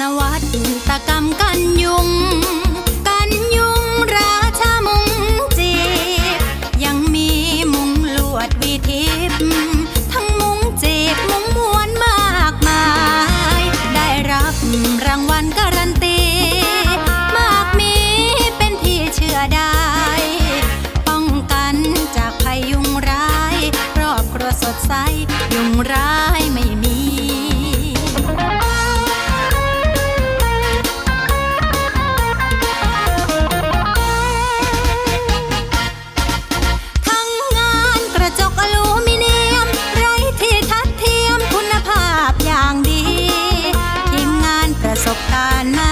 นวัตตกรรมกันยุง กันยุงราชามุงจีบ ยังมีมุงลวดวิทิพทั้งมุงจีบมุงมวนมากมาย ได้รับรางวัลการันตี มากมีเป็นที่เชื่อได้ ป้องกันจากภัยยุงร้ายรอบครัวสดใสยุงร้าย สบการณ์หนา